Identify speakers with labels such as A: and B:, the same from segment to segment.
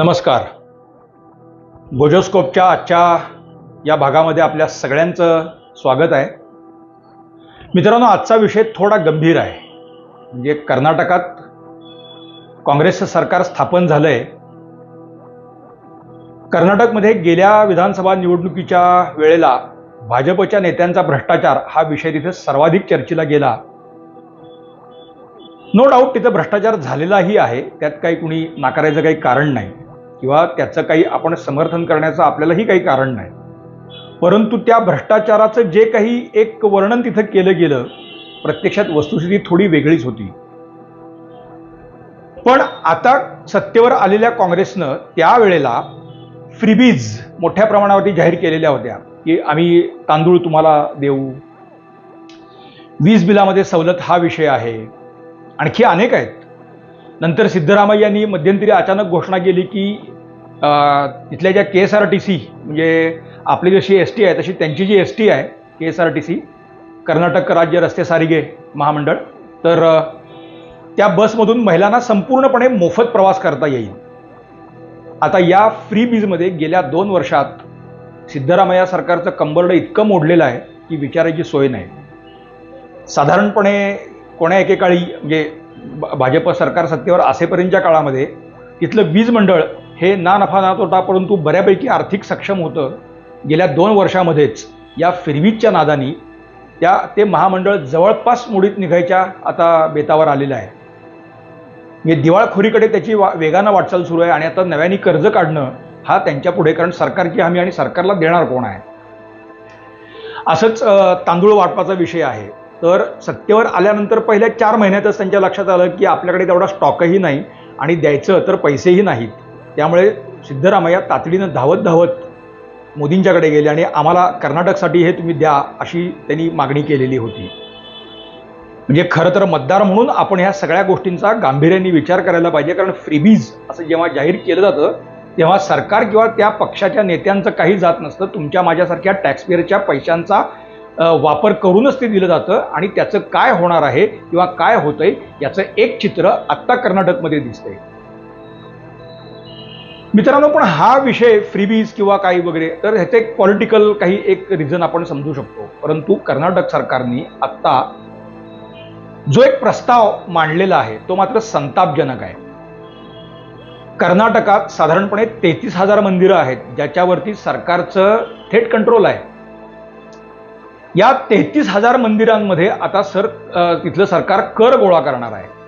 A: नमस्कार. गोजोस्कोपच्या आजच्या या भागामध्ये आपल्या सगळ्यांचं स्वागत आहे. मित्रांनो आजचा विषय थोडा गंभीर आहे. म्हणजे कर्नाटकात काँग्रेसचं सरकार स्थापन झालं आहे कर्नाटकमध्ये गेल्या विधानसभा निवडणुकीच्या वेळेला भाजपच्या नेत्यांचा भ्रष्टाचार हा विषय तिथे सर्वाधिक चर्चेला गेला. नो डाऊट तिथं भ्रष्टाचार झालेलाही आहे. त्यात काही कुणी नाकारायचं काही कारण नाही. किंवा त्याचं काही आपण समर्थन करण्याचं आपल्यालाही काही कारण नाही. परंतु त्या भ्रष्टाचाराचं जे काही एक वर्णन तिथं केलं गेलं प्रत्यक्षात वस्तुस्थिती थोडी वेगळीच होती. पण आता सत्तेवर आलेल्या काँग्रेसनं त्यावेळेला फ्रीबीज मोठ्या प्रमाणावरती जाहीर केलेल्या होत्या की आम्ही तांदूळ तुम्हाला देऊ. वीज बिलामध्ये सवलत हा विषय आहे. आणखी अनेक आहेत. नंतर सिद्धरामय्यांनी मध्यंतरी अचानक घोषणा केली की इथल्या तिथल्या ज्या K S R T C म्हणजे आपली जशी एस टी आहे तशी त्यांची जी एस टी आहे K S R T C Karnataka राज्य रस्ते सारिगे महामंडळ तर त्या बसमधून महिलांना संपूर्णपणे मोफत प्रवास करता येईल. आता या फ्री बीजमध्ये गेल्या दोन वर्षात सिद्धरामय्या सरकारचं कंबरडं इतकं मोडलेलं आहे की विचारायची सोय नाही. साधारणपणे कोण्या एकेकाळी म्हणजे भाजप सरकार सत्तेवर असेपर्यंतच्या काळामध्ये तिथलं वीज मंडळ हे ना नफा ना तोटा परंतु बऱ्यापैकी आर्थिक सक्षम होतं. गेल्या दोन वर्षामध्येच या फिरवीजच्या नादानी त्या ते महामंडळ जवळपास मुडीत निघायच्या आता बेतावर आलेलं आहे. म्हणजे दिवाळखोरीकडे त्याची वा वेगानं वाटचाल सुरू आहे आणि आता नव्याने कर्ज काढणं हा त्यांच्या पुढे कारण सरकारची हमी आणि सरकारला देणार कोण आहे? असंच तांदूळ वाटपाचा विषय आहे. तर सत्तेवर आल्यानंतर पहिल्या चार महिन्यातच त्यांच्या लक्षात आलं की आपल्याकडे तेवढा स्टॉकही नाही आणि द्यायचं तर पैसेही नाहीत. त्यामुळे सिद्धरामय्या तातडीनं धावत धावत मोदींच्याकडे गेले आणि आम्हाला कर्नाटकसाठी हे तुम्ही द्या अशी त्यांनी मागणी केलेली होती. म्हणजे खरं तर मतदार म्हणून आपण ह्या सगळ्या गोष्टींचा गांभीर्याने विचार करायला पाहिजे. कारण फ्रीबीज असं जेव्हा जाहीर केलं जातं तेव्हा सरकार किंवा त्या पक्षाच्या नेत्यांचं काही जात नसतं. तुमच्या माझ्यासारख्या टॅक्सपेअरच्या पैशांचा वापर करूनच ते दिलं जातं. आणि त्याचं काय होणार आहे किंवा काय होतंय याचं एक चित्र आत्ता कर्नाटकमध्ये दिसतंय. मित्रांनो पण हा विषय फ्रीबीज किंवा काही वगैरे तर ह्याचे एक पॉलिटिकल काही एक रिझन आपण समजू शकतो. परंतु कर्नाटक सरकारने आत्ता जो एक प्रस्ताव मांडलेला आहे तो मात्र संतापजनक आहे. कर्नाटकात साधारणपणे तेहतीस हजार मंदिरं आहेत ज्याच्यावरती सरकारचं थेट कंट्रोल आहे. या तेहतीस हजार मंदिरांमध्ये आता सर तिथलं सरकार कर गोळा करणार आहे.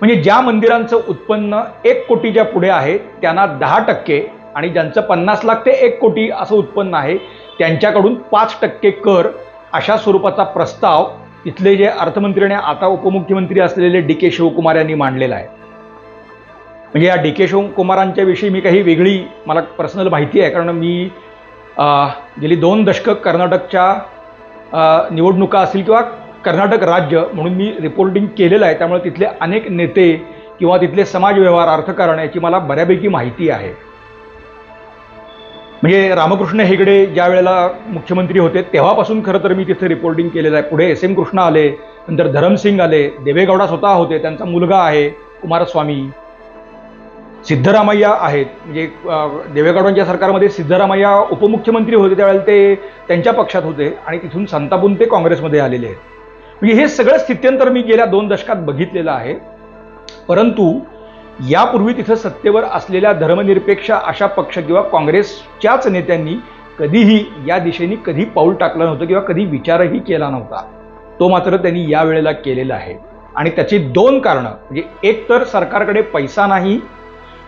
A: म्हणजे ज्या मंदिरांचं उत्पन्न एक कोटीच्या पुढे आहे त्यांना दहा टक्के आणि ज्यांचं पन्नास लाख ते एक कोटी असं उत्पन्न आहे त्यांच्याकडून पाच टक्के कर अशा स्वरूपाचा प्रस्ताव इथले जे अर्थमंत्री आणि आता उपमुख्यमंत्री असलेले डी के शिवकुमार यांनी मांडलेला आहे. म्हणजे या डी के शिवकुमारांच्या विषयी मी काही वेगळी मला पर्सनल माहिती आहे कारण मी गेली दोन दशकं कर्नाटकच्या निवडणुका असतील किंवा कर्नाटक राज्य म्हणून मी रिपोर्टिंग केलेलं आहे. त्यामुळे तिथले अनेक नेते किंवा तिथले समाज व्यवहार अर्थकारण याची मला बऱ्यापैकी माहिती आहे. म्हणजे रामकृष्ण हेगडे ज्या वेळेला मुख्यमंत्री होते तेव्हापासून खरं तर मी तिथे रिपोर्टिंग केलेलं आहे. पुढे एस एम कृष्ण आले नंतर धरमसिंग आले देवेगौडा स्वतः होते त्यांचा मुलगा आहे कुमारस्वामी. सिद्धरामय्या आहेत. म्हणजे देवेगौडांच्या सरकारमध्ये सिद्धरामय्या उपमुख्यमंत्री होते त्यावेळेला ते त्यांच्या पक्षात होते आणि तिथून संतापून ते काँग्रेसमध्ये आलेले आहेत. म्हणजे हे सगळं स्थित्यंतर मी गेल्या दोन दशकात बघितलेलं आहे. परंतु यापूर्वी तिथं सत्तेवर असलेल्या धर्मनिरपेक्ष अशा पक्ष किंवा काँग्रेसच्याच नेत्यांनी कधीही या दिशेने कधी पाऊल टाकलं नव्हतं किंवा कधी विचारही केला नव्हता. तो मात्र त्यांनी या वेळेला केलेला आहे. आणि त्याची दोन कारणं म्हणजे एक तर सरकारकडे पैसा नाही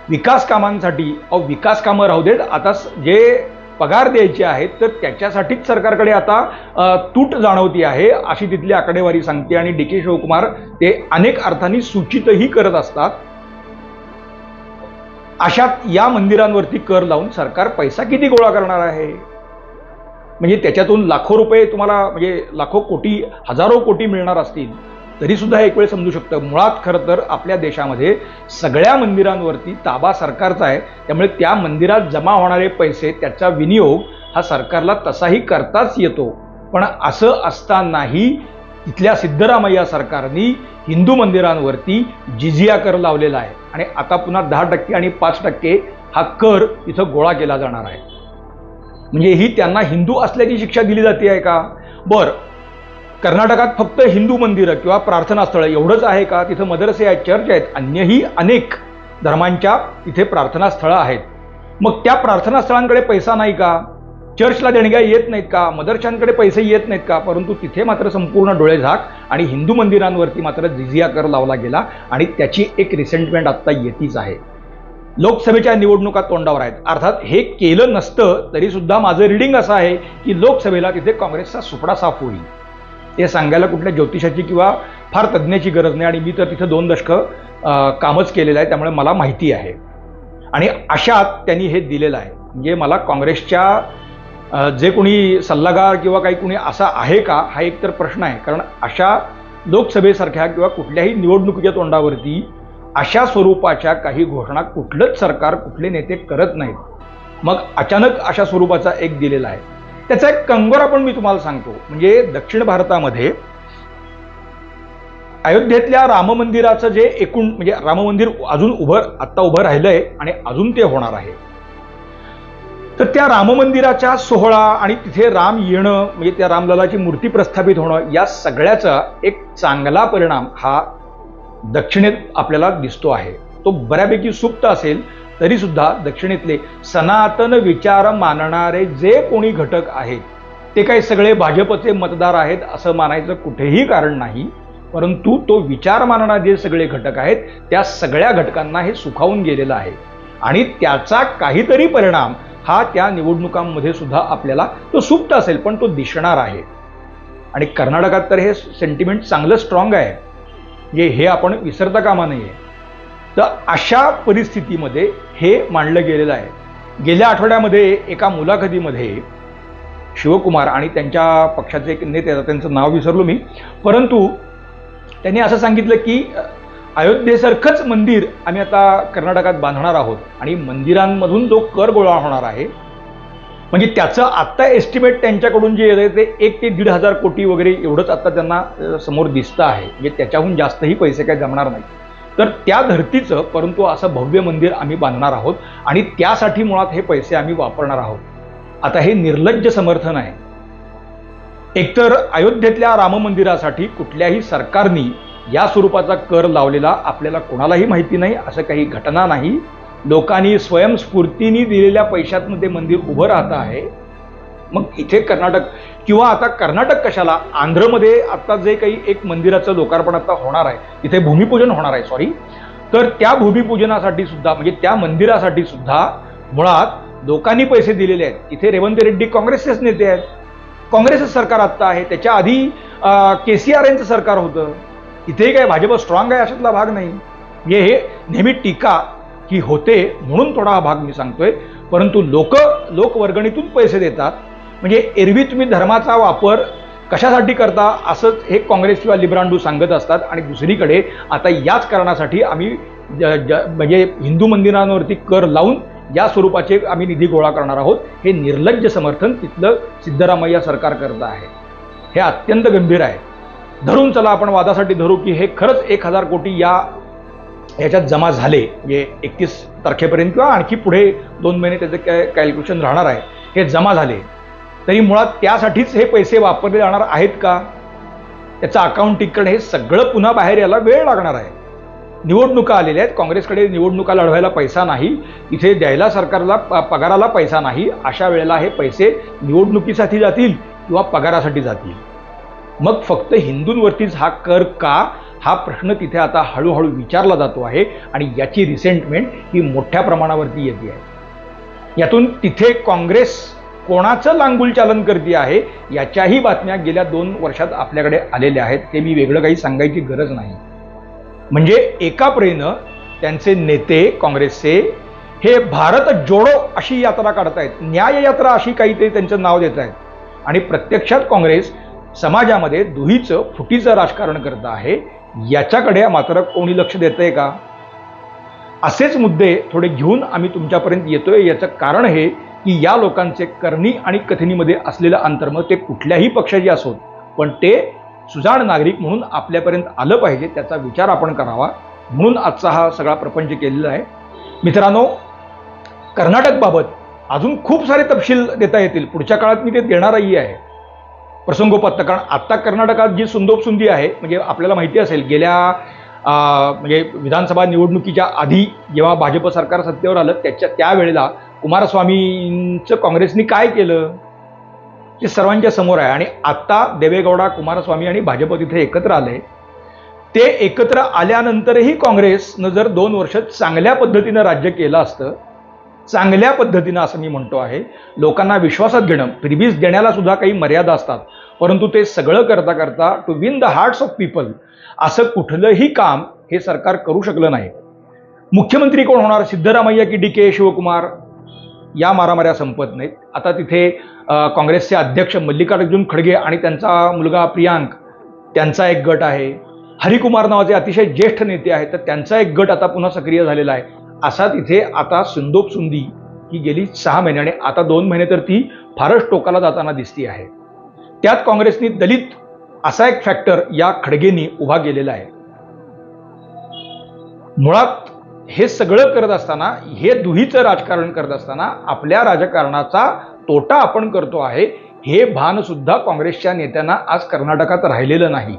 A: विकास कामांसाठी अहो विकास कामं राहू देत. आता जे पगार द्यायचे आहेत तर त्याच्यासाठीच सरकारकडे आता तूट जाणवती आहे अशी तिथली आकडेवारी सांगते. आणि डी के शिवकुमार ते अनेक अर्थांनी सूचितही करत असतात. अशात या मंदिरांवरती कर लावून सरकार पैसा किती गोळा करणार आहे? म्हणजे त्याच्यातून लाखो रुपये तुम्हाला म्हणजे लाखो कोटी हजारो कोटी मिळणार असतील. तरी सुद्धा एक वेळ समजू शकतं. मुळात खरं तर आपल्या देशामध्ये सगळ्या मंदिरांवरती ताबा सरकारचा आहे. त्यामुळे त्या मंदिरात जमा होणारे पैसे त्याचा विनियोग हा सरकारला तसाही करताच येतो. पण असं असतानाही इथल्या सिद्धरामय्या सरकारनी हिंदू मंदिरांवरती जिजिया कर लावलेला आहे. आणि आता पुन्हा दहा टक्के आणि पाच टक्के हा कर इथं गोळा केला जाणार आहे. म्हणजे ही त्यांना हिंदू असल्याची शिक्षा दिली जाते आहे का? बर कर्नाटकात फक्त हिंदू मंदिरं किंवा प्रार्थनास्थळं एवढंच आहे का? तिथं मदरसे आहेत चर्च आहेत अन्यही अनेक धर्मांच्या तिथे प्रार्थनास्थळं आहेत. मग त्या प्रार्थनास्थळांकडे पैसा नाही का? चर्चला देणग्या येत नाहीत का? मदरशांकडे पैसे येत नाहीत का? परंतु तिथे मात्र संपूर्ण डोळे झाक आणि हिंदू मंदिरांवरती मात्र जिजिया कर लावला गेला आणि त्याची एक रिसेंटमेंट आत्ता येतीच आहे. लोकसभेच्या निवडणुका तोंडावर आहेत. अर्थात हे केलं नसतं तरीसुद्धा माझं रिडिंग असं आहे की लोकसभेला तिथे काँग्रेसचा सुपडा साफ होईल. हे सांगायला कुठल्या ज्योतिषाची किंवा फार तज्ज्ञाची गरज नाही. आणि मी तर तिथं दोन दशकं कामच केलेलं आहे. त्यामुळे मला माहिती आहे. आणि अशात त्यांनी हे दिलेलं आहे. म्हणजे मला काँग्रेसच्या जे कोणी सल्लागार किंवा काही कोणी असा आहे का हा एक तर प्रश्न आहे. कारण अशा लोकसभेसारख्या किंवा कुठल्याही निवडणुकीच्या तोंडावरती अशा स्वरूपाच्या काही घोषणा कुठलंच सरकार कुठले नेते करत नाहीत. मग अचानक अशा स्वरूपाचा एक दिलेला आहे. त्याचा एक कंगोरा पण मी तुम्हाला सांगतो. म्हणजे दक्षिण भारतामध्ये अयोध्येतल्या राम मंदिराचं जे एकूण म्हणजे राम मंदिर अजून उभं आत्ता उभं राहिलंय आणि अजून ते होणार आहे. तर त्या राम मंदिराच्या सोहळा आणि तिथे राम येणं म्हणजे त्या रामललाची मूर्ती प्रस्थापित होणं या सगळ्याचा एक चांगला परिणाम हा दक्षिणेत आपल्याला दिसतो आहे. तो बऱ्यापैकी सुप्त असेल. तरी सुद्धा दक्षिणेतले सनातन विचार मानणारे जे कोणी घटक आहेत ते काही सगळे भाजपचे मतदार आहेत असं मानायचं कुठेही कारण नाही परंतु तो विचार मानणारे जे सगळे घटक आहेत त्या सगळ्या घटकांना हे सुखावून गेलेलं आहे. आणि त्याचा काहीतरी परिणाम हा त्या निवडणुकांमध्ये सुद्धा आपल्याला तो सुप्त असेल पण तो दिसणार आहे. आणि कर्नाटकात तर हे सेंटिमेंट चांगलं स्ट्रॉंग आहे. हे आपण विसरता कामा नये. तर अशा परिस्थितीमध्ये हे मांडलं गेलेलं आहे. गेल्या आठवड्यामध्ये एका मुलाखतीमध्ये शिवकुमार आणि त्यांच्या पक्षाचे एक नेते त्यांचं नाव विसरलो मी परंतु त्यांनी असं सांगितलं की अयोध्येसारखंच मंदिर आम्ही आता कर्नाटकात बांधणार आहोत आणि मंदिरांमधून जो कर गोळा होणार आहे म्हणजे त्याचं आत्ता एस्टिमेट त्यांच्याकडून जे येतं ते एक ते दीड हजार कोटी वगैरे एवढंच आता त्यांना समोर दिसतं आहे. म्हणजे त्याच्याहून जास्तही पैसे काही जमणार नाही तर त्या धर्तीचं परंतु असं भव्य मंदिर आम्ही बांधणार आहोत आणि त्यासाठी मुळात हे पैसे आम्ही वापरणार आहोत. आता हे निर्लज्ज समर्थन आहे. एकतर अयोध्येतल्या राम मंदिरासाठी कुठल्याही सरकारनी या स्वरूपाचा कर लावलेला आपल्याला कोणालाही माहिती नाही असं काही घटना नाही. लोकांनी स्वयंस्फूर्तीने दिलेल्या पैशातून ते मंदिर उभं राहतं आहे. मग इथे कर्नाटक किंवा आता कर्नाटक कशाला? आंध्रमध्ये आता जे काही एक मंदिराचं लोकार्पण आता होणार आहे इथे भूमिपूजन होणार आहे सॉरी तर त्या भूमिपूजनासाठी सुद्धा म्हणजे त्या मंदिरासाठी सुद्धा मुळात लोकांनी पैसे दिलेले आहेत. इथे रेवंत रेड्डी काँग्रेसचेच नेते आहेत. काँग्रेसचं सरकार आत्ता आहे. त्याच्या आधी के सी आर यांचं सरकार होतं. इथेही काय भाजप स्ट्रॉंग आहे अशातला भाग नाही. म्हणजे हे नेहमी टीका की होते म्हणून थोडा हा भाग मी सांगतोय. परंतु लोक लोकवर्गणीतून पैसे देतात. म्हणजे एरवी तुम्ही धर्माचा वापर कशासाठी करता असंच हे काँग्रेस किंवा लिब्रांडू सांगत असतात. आणि दुसरीकडे आता याच कारणासाठी आम्ही ज- ज- म्हणजे हिंदू मंदिरांवरती कर लावून या स्वरूपाचे आम्ही निधी गोळा करणार आहोत. हे निर्लज्ज समर्थन तिथलं सिद्धरामय्या सरकार करत आहे. हे अत्यंत गंभीर आहे. धरून चला आपण वादासाठी धरू की हे खरंच एक हजार कोटी या ह्याच्यात जमा झाले. म्हणजे एकतीस तारखेपर्यंत किंवा आणखी पुढे दोन महिने त्याचं काय कॅल्क्युलेशन राहणार आहे. हे जमा झाले. तरी मुळात त्यासाठीच हे पैसे वापरले जाणार आहेत का? त्याचं अकाउंटिंग करणं हे सगळं पुन्हा बाहेर यायला वेळ लागणार आहे. निवडणुका आलेल्या आहेत. काँग्रेसकडे निवडणुका लढवायला पैसा नाही. इथे द्यायला सरकारला प- पगाराला पैसा नाही. अशा वेळेला हे पैसे निवडणुकीसाठी जातील किंवा पगारासाठी जातील? मग फक्त हिंदूंवरतीच हा कर का? हा प्रश्न तिथे आता हळूहळू विचारला जातो आहे आणि याची रिसेंटमेंट ही मोठ्या प्रमाणावरती येते आहे. यातून तिथे काँग्रेस कोणाचं लांगुल चालन करते आहे याच्याही बातम्या गेल्या दोन वर्षात आपल्याकडे आलेल्या आहेत. ते मी वेगळं काही सांगायची गरज नाही. म्हणजे एका प्रेनं त्यांचे नेते काँग्रेसचे हे भारत जोडो अशी यात्रा काढतायत. न्याय यात्रा अशी काहीतरी त्यांचं नाव देत आहेत आणि प्रत्यक्षात काँग्रेस समाजामध्ये दुहीचं फुटीचं राजकारण करत आहे. याच्याकडे मात्र कोणी लक्ष देतंय का? असेच मुद्दे थोडे घेऊन आम्ही तुमच्यापर्यंत येतोय. याचं कारण हे की या लोकांचे करणी आणि कथनीमध्ये असलेलं अंतर्मत ते कुठल्याही पक्षाचे असोत पण ते सुजाण नागरिक म्हणून आपल्यापर्यंत आलं पाहिजे त्याचा विचार आपण करावा म्हणून आजचा हा सगळा प्रपंच केलेला आहे. मित्रांनो कर्नाटकबाबत अजून खूप सारे तपशील देता येतील पुढच्या काळात मी ते देणारही आहे. प्रसंगोपात कारण आत्ता कर्नाटकात जी सुंदोपसुंदी आहे म्हणजे आपल्याला माहिती असेल गेल्या म्हणजे विधानसभा निवडणुकीच्या आधी जेव्हा भाजप सरकार सत्तेवर आलं त्याच्या त्यावेळेला कुमारस्वामींचं काँग्रेसनी काय केलं? ते सर्वांच्या समोर आहे. आणि आत्ता देवेगौडा कुमारस्वामी आणि भाजप तिथे एकत्र आले. ते एकत्र आल्यानंतरही काँग्रेसनं जर दोन वर्ष चांगल्या पद्धतीनं राज्य केलं असतं चांगल्या पद्धतीनं असं मी म्हणतो आहे लोकांना विश्वासात घेणं प्रिबीज देण्याला सुद्धा काही मर्यादा असतात. परंतु ते सगळं करता करता to win the hearts of people असं कुठलंही काम हे सरकार करू शकलं नाही. मुख्यमंत्री कोण होणार? सिद्धरामय्या की डी के शिवकुमार? या मारामाऱ्या संपत नाहीत. आता तिथे काँग्रेसचे अध्यक्ष मल्लिकार्जुन खडगे आणि त्यांचा मुलगा प्रियांक त्यांचा एक गट आहे. हरिकुमार नावाचे अतिशय ज्येष्ठ नेते आहेत तर त्यांचा एक गट आता पुन्हा सक्रिय झालेला आहे. असा तिथे आता सुंदोप सुंदी ही गेली सहा महिने आणि आता दोन महिने तर ती फारच टोकाला जाताना दिसती आहे. त्यात काँग्रेसनी दलित असा एक फॅक्टर या खडगेंनी उभा केलेला आहे. मुळात हे सगळं करत असताना हे दुहीचं राजकारण करत असताना आपल्या राजकारणाचा तोटा आपण करतो आहे हे भान सुद्धा काँग्रेसच्या नेत्यांना आज कर्नाटकात राहिलेलं नाही.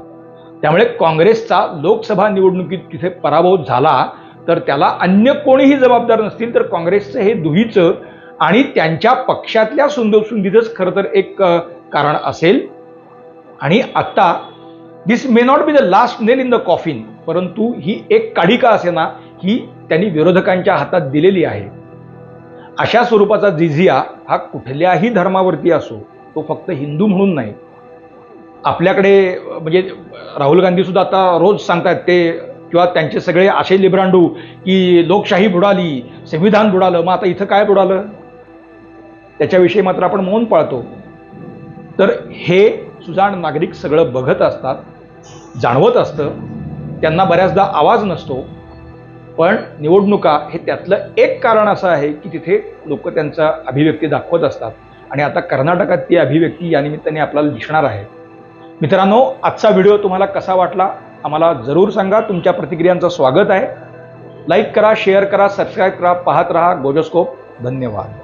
A: त्यामुळे काँग्रेसचा लोकसभा निवडणुकीत तिथे पराभव झाला तर त्याला अन्य कोणीही जबाबदार नसतील तर काँग्रेसचं हे दुहीचं आणि त्यांच्या पक्षातल्या सुंदरसुंदीचंच खरं तर एक कारण असेल. आणि आत्ता this may not be the last nail in the coffin परंतु ही एक काढिका असेना ही त्यांनी विरोधकांच्या हातात दिलेली आहे. अशा स्वरूपाचा जिझिया हा कुठल्याही धर्मावरती असो तो फक्त हिंदू म्हणून नाही. आपल्याकडे म्हणजे राहुल गांधी सुद्धा आता रोज सांगतात ते किंवा त्यांचे सगळे असे लिब्रांडू की लोकशाही बुडाली संविधान बुडालं मग आता इथं काय बुडालं? त्याच्याविषयी मात्र आपण मौन पाळतो. तर हे सुजाण नागरिक सगळं बघत असतात जाणवत असतं त्यांना बऱ्याचदा आवाज नसतो पण निवडणुका हे त्यातलं एक कारण असं आहे की तिथे लोक त्यांचा अभिव्यक्ती दाखवत असतात. आणि आता कर्नाटकात ती अभिव्यक्ती या निमित्ताने आपल्याला दिसणार आहे. मित्रांनो आजचा व्हिडिओ तुम्हाला कसा वाटला आम्हाला जरूर सांगा. तुमच्या प्रतिक्रियांचं स्वागत आहे. लाईक करा शेअर करा सबस्क्राईब करा पाहत रहा गोजोस्कोप. धन्यवाद.